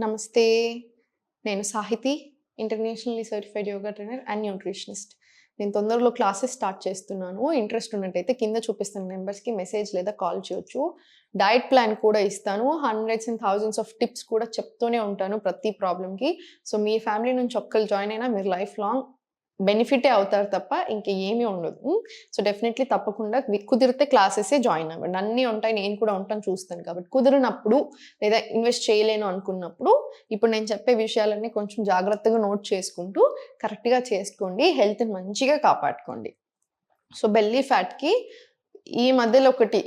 నమస్తే. నేను Sahiti internationally certified yoga trainer and nutritionist. నేను తొందరలో క్లాసెస్ స్టార్ట్ చేస్తున్నాను. ఇంట్రెస్ట్ ఉన్నట్టయితే కింద చూపిస్తున్న నెంబర్స్కి మెసేజ్ లేదా కాల్ చేయొచ్చు. డైట్ ప్లాన్ కూడా ఇస్తాను. Hundreds and thousands of tips కూడా చెప్తూనే ఉంటాను ప్రతి ప్రాబ్లమ్కి. సో మీ ఫ్యామిలీ నుంచి ఒక్కరు జాయిన్ అయినా మీరు లైఫ్ లాంగ్ బెనిఫిటే అవుతారు తప్ప ఇంకా ఏమీ ఉండదు. సో డెఫినెట్లీ తప్పకుండా కుదిరితే క్లాసెసే జాయిన్ అవ్వండి. అన్నీ ఉంటాయి నేను కూడా ఉంటాను చూస్తాను కాబట్టి. కుదిరినప్పుడు లేదా ఇన్వెస్ట్ చేయలేను అనుకున్నప్పుడు ఇప్పుడు నేను చెప్పే విషయాలన్నీ కొంచెం జాగ్రత్తగా నోట్ చేసుకుంటూ కరెక్ట్గా చేసుకోండి హెల్త్ని మంచిగా కాపాడుకోండి. సో బెల్లీ ఫ్యాట్కి ఈ మధ్యలో ఒకటి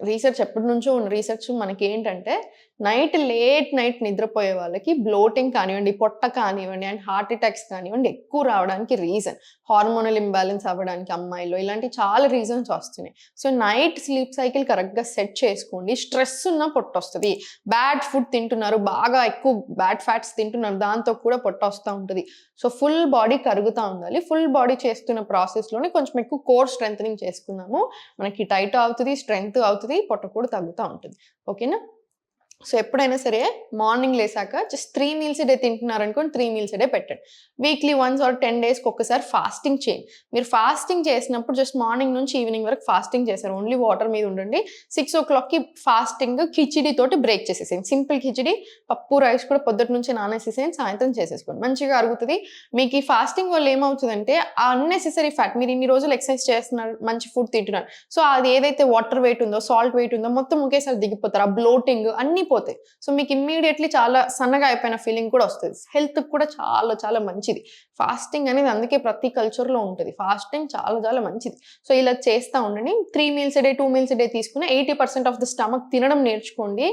రీసెర్చ్ ఎప్పటి నుంచో ఉన్న రీసెర్చ్ మనకి ఏంటంటే నైట్ లేట్ నైట్ నిద్రపోయే వాళ్ళకి బ్లోటింగ్ కానివ్వండి పొట్ట కానివ్వండి అండ్ హార్ట్ అటాక్స్ కానివ్వండి ఎక్కువ రావడానికి రీజన్ హార్మోనల్ ఇంబ్యాలెన్స్ అవ్వడానికి అమ్మాయిలో ఇలాంటి చాలా రీజన్స్ వస్తున్నాయి. సో నైట్ స్లీప్ సైకిల్ కరెక్ట్గా సెట్ చేసుకోండి. స్ట్రెస్ ఉన్న పొట్ట వస్తుంది. బ్యాడ్ ఫుడ్ తింటున్నారు బాగా ఎక్కువ బ్యాడ్ ఫ్యాట్స్ తింటున్నారు దాంతో కూడా పొట్ట వస్తూ ఉంటుంది. సో ఫుల్ బాడీ కరుగుతూ ఉండాలి. ఫుల్ బాడీ చేస్తున్న ప్రాసెస్లోనే కొంచెం ఎక్కువ కోర్ స్ట్రెంగ్ చేసుకుందాము. మనకి టైట్ అవుతుంది స్ట్రెంగ్త్ అవుతుంది పొట్ట కూడా తగ్గుతూ ఉంటుంది. ఓకేనా సో ఎప్పుడైనా సరే మార్నింగ్ లేసాక జస్ట్ త్రీ మీల్స్ డే తింటున్నారు అనుకోండి త్రీ మీల్స్ డే పెట్టండి వీక్లీ వన్స్ ఆర్ టెన్ డేస్కి ఒక్కసారి ఫాస్టింగ్ చేయండి. మీరు ఫాస్టింగ్ చేసినప్పుడు జస్ట్ మార్నింగ్ నుంచి ఈవినింగ్ వరకు ఫాస్టింగ్ చేస్తారు ఓన్లీ వాటర్ మీద ఉండండి. సిక్స్ ఓ క్లాక్కి ఫాస్టింగ్ కిచిడి తోటి బ్రేక్ చేసేసేయండి. సింపుల్ కిచిడి పప్పు రైస్ కూడా పొద్దుట నుంచి నానేసేసేయండి సాయంత్రం చేసేసుకోండి. మంచిగా అరుగుతుంది. మీకు ఈ ఫాస్టింగ్ వల్ల ఏమవుతుందంటే ఆ అన్నెసెసరీ ఫ్యాట్ మీరు ఇన్ని రోజులు ఎక్సర్సైజ్ చేస్తున్నారు మంచి ఫుడ్ తింటున్నారు. సో అది ఏదైతే వాటర్ వెయిట్ ఉందో సాల్ట్ వెయిట్ ఉందో మొత్తం ఒకేసారి దిగిపోతారు. ఆ బ్లోటింగ్ అన్ని పోతాయి సో మీకు ఇమ్మీడియట్లీ చాలా సన్నగా అయిపోయిన ఫీలింగ్ కూడా వస్తుంది. హెల్త్ కూడా చాలా చాలా మంచిది. ఫాస్టింగ్ అనేది అందుకే ప్రతి కల్చర్లో ఉంటుంది. ఫాస్టింగ్ చాలా చాలా మంచిది. సో ఇలా చేస్తూ ఉండండి. Three meals day two meals day తీసుకుని eighty percent of the stomach తినడం నేర్చుకోండి.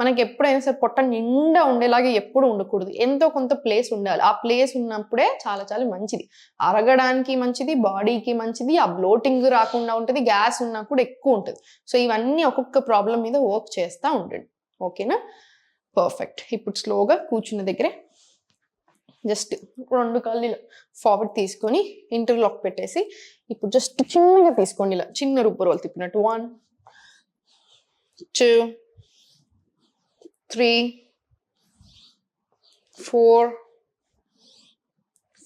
మనకి ఎప్పుడైనా సరే పొట్ట నిండా ఉండేలాగా ఎప్పుడు ఉండకూడదు. ఎంతో కొంత ప్లేస్ ఉండాలి. ఆ ప్లేస్ ఉన్నప్పుడే చాలా చాలా మంచిది. అరగడానికి మంచిది బాడీకి మంచిది ఆ బ్లోటింగ్ రాకుండా ఉంటుంది గ్యాస్ ఉన్నా కూడా ఎక్కువ ఉంటుంది. సో ఇవన్నీ ఒక్కొక్క ప్రాబ్లం మీద వర్క్ చేస్తూ ఉండండి. ఓకేనా? పర్ఫెక్ట్ ఇప్పుడు స్లోగా కూర్చున్న దగ్గరే జస్ట్ రెండు కళ్ళు ఇలా ఫార్వర్డ్ తీసుకొని ఇంటర్లాక్ పెట్టేసి ఇప్పుడు జస్ట్ చిన్నగా తీసుకోండి ఇలా. చిన్న రుబ్బు రోలు తిప్పినట్టు. One two three four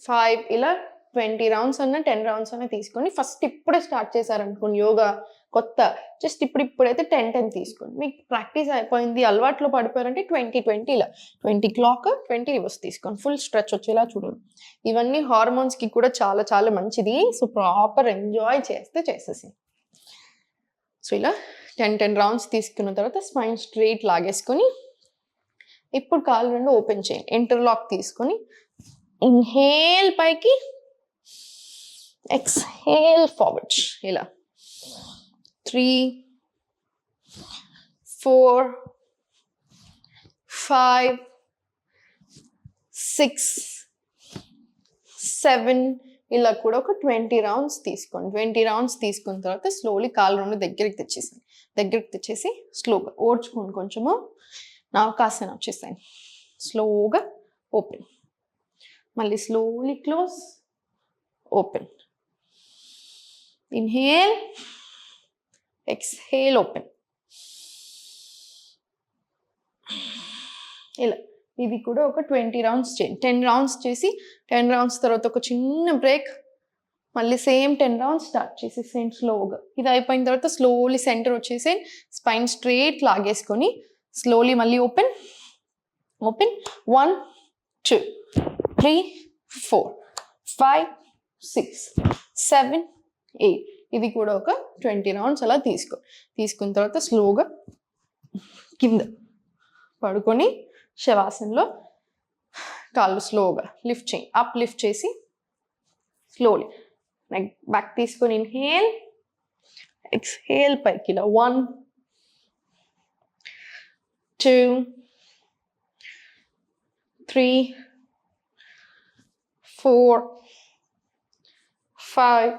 five ఇలా ట్వంటీ రౌండ్స్ అన్న టెన్ రౌండ్స్ అన్న తీసుకొని ఫస్ట్ ఇప్పుడే స్టార్ట్ చేశారనుకోండి యోగా కొత్త. జస్ట్ ఇప్పుడు ఇప్పుడైతే టెన్ టెన్ తీసుకోండి. మీకు ప్రాక్టీస్ అయిపోయింది అలవాట్లో పడిపోయారంటే ట్వంటీ ట్వంటీలో ట్వంటీ క్లాక్ ట్వంటీ రివర్స్ తీసుకోండి. ఫుల్ స్ట్రెచ్ వచ్చేలా చూడండి. ఇవన్నీ హార్మోన్స్కి కూడా చాలా చాలా మంచిది. సో ప్రాపర్ ఎంజాయ్ చేస్తే చేసేసి సో ఇలా టెన్ టెన్ రౌండ్స్ తీసుకున్న తర్వాత స్పైన్ స్ట్రైట్ లాగేసుకొని ఇప్పుడు కాళ్ళు రెండు ఓపెన్ చేయండి. ఇంటర్లాక్ తీసుకొని ఇన్హేల్ పైకి ఎక్స్హేల్ ఫార్వర్డ్ ఇలా. Three four five six seven. ఇలా కూడా ఒక ట్వంటీ రౌండ్స్ తీసుకోండి. ట్వంటీ రౌండ్స్ తీసుకున్న తర్వాత స్లోలీ కాలు రెండు దగ్గరికి తెచ్చేసాను దగ్గరికి తెచ్చేసి స్లోగా ఓడ్చుకోండి కొంచెము. నవకాసన వచ్చేసాను స్లోగా ఓపెన్. మళ్ళీ slowly close open. Inhale. Exhale open ఇలా. ఇది కూడా ఒక ట్వంటీ రౌండ్స్ చేయండి టెన్ రౌండ్స్ చేసి టెన్ రౌండ్స్ తర్వాత ఒక చిన్న బ్రేక్. మళ్ళీ సేమ్ టెన్ రౌండ్స్ స్టార్ట్ చేసేసేయండి స్లోగా. ఇది అయిపోయిన తర్వాత స్లోలీ సెంటర్ వచ్చేసి స్పైన్ స్ట్రేట్ లాగేసుకొని స్లోలీ మళ్ళీ open. Open. One two three four five six seven eight. ఇది కూడా ఒక ట్వంటీ రౌండ్స్ అలా తీసుకో. తీసుకున్న తర్వాత స్లోగా కింద పడుకొని శవాసనలో కాళ్ళు స్లోగా లిఫ్ట్ చేయి. అప్ లిఫ్ట్ చేసి స్లోలీ నెక్ బ్యాక్ తీసుకొని ఇన్హేల్ ఎక్స్హేల్ పైకి ఇలా one two three four five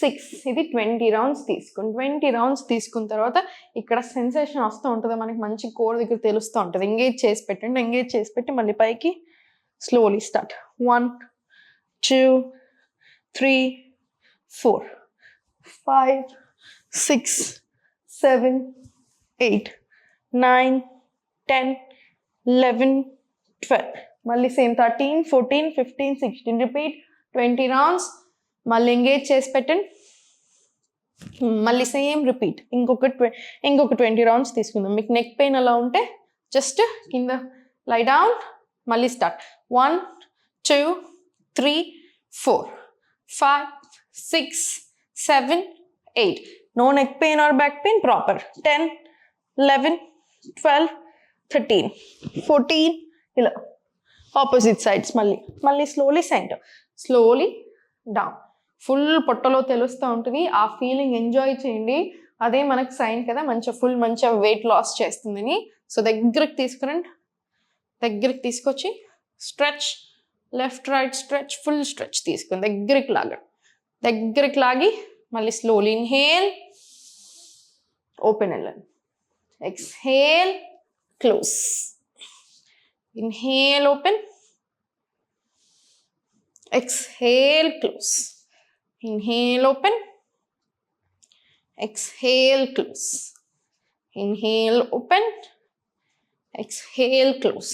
six. ఇది ట్వంటీ రౌండ్స్ తీసుకుని ట్వంటీ రౌండ్స్ తీసుకున్న తర్వాత ఇక్కడ సెన్సేషన్ వస్తూ ఉంటుంది మనకి మంచి కోర్ దగ్గర తెలుస్తూ ఉంటుంది. ఎంగేజ్ చేసి పెట్టండి ఎంగేజ్ చేసి పెట్టి మళ్ళీ పైకి slowly start. One two three four five six seven eight nine ten eleven twelve. మళ్ళీ same thirteen fourteen fifteen sixteen. Repeat twenty rounds మళ్ళీ ఎంగేజ్ చేసి పెట్టండి. మళ్ళీ సేమ్ రిపీట్ ఇంకొక ట్వ ఇంకొక ట్వంటీ రౌండ్స్ తీసుకుందాం. మీకు నెక్ పెయిన్ అలా ఉంటే జస్ట్ కింద లై డౌన్ మళ్ళీ start one two three four five six seven eight no neck pain or back pain proper ten eleven twelve thirteen fourteen ఇలా. ఆపోజిట్ సైడ్స్ మళ్ళీ. మళ్ళీ slowly center slowly down full పొట్టలో తెలుస్తూ ఉంటుంది. ఆ feeling enjoy చేయండి. అదే మనకు సైన్ కదా మంచిగా ఫుల్ మంచిగా వెయిట్ లాస్ చేస్తుందని. సో దగ్గరికి తీసుకురండి. దగ్గరికి తీసుకొచ్చి stretch left right stretch full stretch తీసుకుని దగ్గరికి లాగండి. దగ్గరికి లాగి మళ్ళీ స్లోలీ ఇన్హేల్ ఓపెన్ వెళ్ళండి. Exhale close. Inhale open. Exhale close. Inhale open. Exhale close. Inhale open. Exhale close.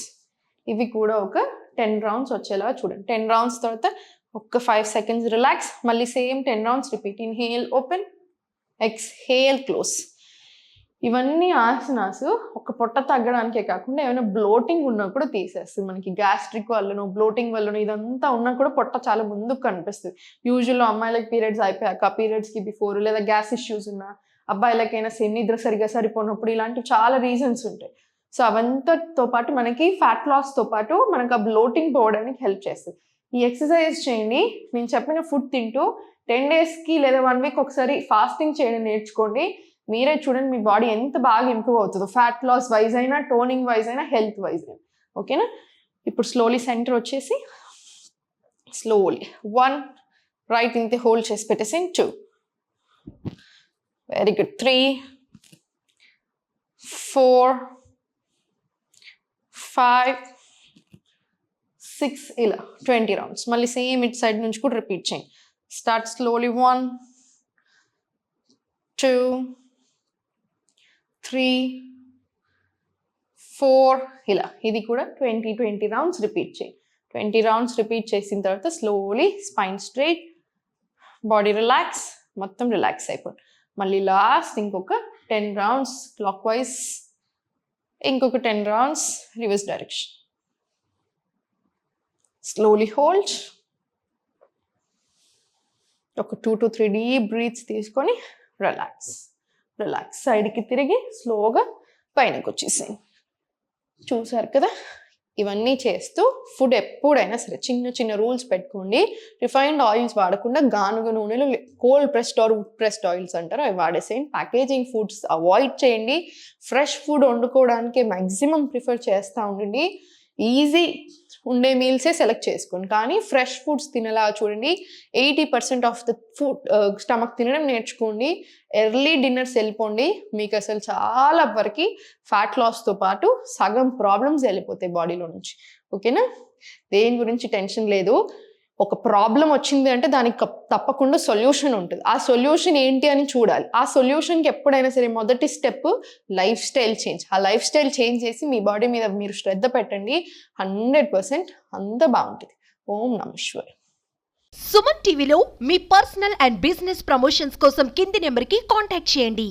ఇవి కూడా ఒక టెన్ రౌండ్స్ వచ్చేలా చూడండి. టెన్ రౌండ్స్ తర్వాత ఒక ఫైవ్ సెకండ్స్ రిలాక్స్ మళ్ళీ same ten rounds repeat inhale open exhale close ఇవన్నీ ఆసనాస్ ఒక పొట్ట తగ్గడానికే కాకుండా ఏమైనా బ్లోటింగ్ ఉన్నా కూడా తీసేస్తుంది. మనకి గ్యాస్ట్రిక్ వల్లనో బ్లోటింగ్ వల్లనో ఇదంతా ఉన్నా కూడా పొట్ట చాలా ముందుకు కనిపిస్తుంది. యూజువల్లో అమ్మాయిలకి పీరియడ్స్ అయిపోయాక పీరియడ్స్కి బిఫోర్ లేదా గ్యాస్ ఇష్యూస్ ఉన్నా అబ్బాయిలకైనా సేమ్ నిద్ర సరిగా సరిపోయినప్పుడు ఇలాంటివి చాలా రీజన్స్ ఉంటాయి. సో అవంతతో పాటు మనకి ఫ్యాట్ లాస్తో పాటు మనకు ఆ బ్లోటింగ్ పోవడానికి హెల్ప్ చేస్తుంది. ఈ ఎక్సర్సైజ్ చేయండి. నేను చెప్పిన ఫుడ్ తింటూ టెన్ డేస్కి లేదా వన్ వీక్ ఒకసారి ఫాస్టింగ్ చేయడం నేర్చుకోండి. మీరే చూడండి మీ బాడీ ఎంత బాగా ఇంప్రూవ్ అవుతుందో. ఫ్యాట్ లాస్ వైజ్ అయినా టోనింగ్ వైజ్ అయినా హెల్త్ వైజ్ అయినా. ఓకేనా ఇప్పుడు స్లోలీ సెంటర్ వచ్చేసి స్లోలీ వన్ రైట్ ఇంతే హోల్డ్ చేసి పెట్టేసి two very good three four five six ఇలా ట్వంటీ రౌండ్స్ మళ్ళీ సేమ్ ఇట్ సైడ్ నుంచి కూడా రిపీట్ చేయండి. Start slowly one two three four ఇలా ఇది కూడా ట్వంటీ ట్వంటీ రౌండ్స్ రిపీట్ చేయి. ట్వంటీ రౌండ్స్ రిపీట్ చేసిన తర్వాత slowly spine straight body relax మొత్తం రిలాక్స్ అయిపోయి మళ్ళీ లాస్ట్ ఇంకొక టెన్ రౌండ్స్ క్లాక్ వైజ్ ఇంకొక ten rounds reverse direction. Slowly hold. ఒక two to three deep breaths తీసుకొని రిలాక్స్. రిలాక్స్ సైడ్కి తిరిగి స్లోగా పైనకి వచ్చేసాయి. చూసారు కదా? ఇవన్నీ చేస్తూ ఫుడ్ ఎప్పుడైనా సరే చిన్న చిన్న రూల్స్ పెట్టుకోండి. రిఫైన్డ్ ఆయిల్స్ వాడకుండా గానుగ నూనెలు cold pressed or wood pressed oils అంటారు అవి వాడేసేయండి ప్యాకేజింగ్ ఫుడ్స్ అవాయిడ్ చేయండి. ఫ్రెష్ ఫుడ్ వండుకోవడానికి మ్యాక్సిమం ప్రిఫర్ చేస్తూ ఉండండి. ఈజీ ఉండే మీల్సే సెలెక్ట్ చేసుకోండి. కానీ ఫ్రెష్ ఫుడ్స్ తినేలా చూడండి. Eighty percent of the food stomach తినడం నేర్చుకోండి. ఎర్లీ డిన్నర్స్ వెళ్ళిపోండి. మీకు అసలు చాలా వరకు ఫ్యాట్ లాస్తో పాటు సగం ప్రాబ్లమ్స్ వెళ్ళిపోతాయి బాడీలో నుంచి. ఓకేనా దేని గురించి టెన్షన్ లేదు. ఒక ప్రాబ్లం వచ్చింది అంటే దానికి తప్పకుండా సొల్యూషన్ ఉంటుంది. ఆ సొల్యూషన్ ఏంటి అని చూడాలి. ఆ సొల్యూషన్కి ఎప్పుడైనా సరే మొదటి స్టెప్ లైఫ్ స్టైల్ చేంజ్ ఆ లైఫ్ స్టైల్ చేంజ్ చేసి మీ బాడీ మీద మీరు శ్రద్ధ పెట్టండి. హండ్రెడ్ పర్సెంట్ అంత బాగుంటుంది. ఓం నమేశ్వర్ సుమన్ టీవీలో మీ పర్సనల్ అండ్ బిజినెస్ ప్రమోషన్స్ కోసం కింది నెంబర్కి కాంటాక్ట్ చేయండి.